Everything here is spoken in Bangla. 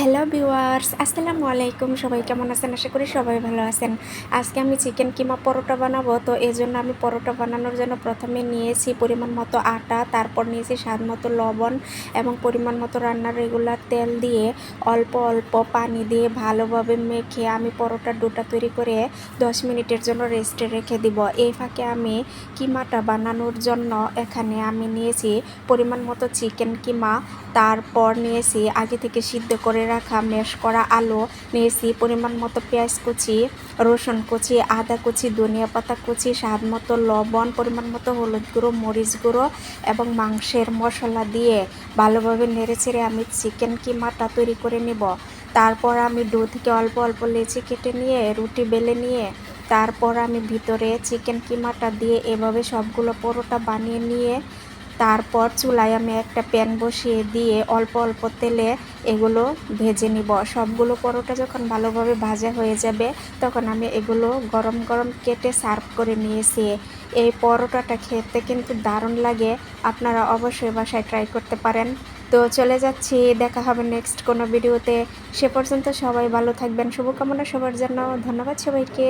হ্যালো ভিউয়ার্স আসসালামু আলাইকুম সবাই কেমন আছেন? আশা করি সবাই ভালো আছেন। আজকে আমি চিকেন কিমা পরোটা বানাবো। তো এই জন্য আমি পরোটা বানানোর জন্য প্রথমে নিয়েছি পরিমাণ মতো আটা, তারপর নিয়েছি স্বাদ মতো লবণ এবং পরিমাণ মতো রান্নার রেগুলার তেল দিয়ে অল্প অল্প পানি দিয়ে ভালোভাবে মেখে আমি পরোটার ডোটা তৈরি করে 10 মিনিটের জন্য রেস্টে রেখে দিব। এই ফাঁকে আমি কিমাটা বানানোর জন্য এখানে আমি নিয়েছি পরিমাণ মতো চিকেন কিমা, তারপর নিয়েছি আগে থেকে সিদ্ধ করে রাখা ম্যাশ করা, আলু নিয়েছি পরিমাণ মতো পেঁয়াজ কুচি, রসুন কুচি, আদা কুচি, ধনিয়া পাতা কুচি, স্বাদ মতো লবণ, পরিমাণ মতো হলুদ গুঁড়ো, মরিচ গুঁড়ো এবং মাংসের মশলা দিয়ে ভালোভাবে নেড়ে ছেড়ে আমি চিকেন কিমাটা তৈরি করে নেব। তারপর আমি ডো থেকে অল্প অল্প লেচি কেটে নিয়ে, রুটি বেলে নিয়ে, তারপর আমি ভিতরে চিকেন কিমাটা দিয়ে এভাবে সবগুলো পরোটা বানিয়ে নিয়ে তারপর চুলায় আমি একটা প্যান বসিয়ে দিয়ে অল্প অল্প তেলে এগুলো ভেজে নিব। সবগুলো পরোটা যখন ভালোভাবে ভাজা হয়ে যাবে, তখন আমি এগুলো গরম গরম কেটে সার্ভ করে নিয়েছি। এই পরোটাটা খেতে কিন্তু দারুণ লাগে, আপনারা অবশ্যই বাসায় ট্রাই করতে পারেন। তো চলে যাচ্ছি, দেখা হবে নেক্সট কোনো ভিডিওতে। সে পর্যন্ত সবাই ভালো থাকবেন, শুভকামনা সবার জন্য, ধন্যবাদ সবাইকে।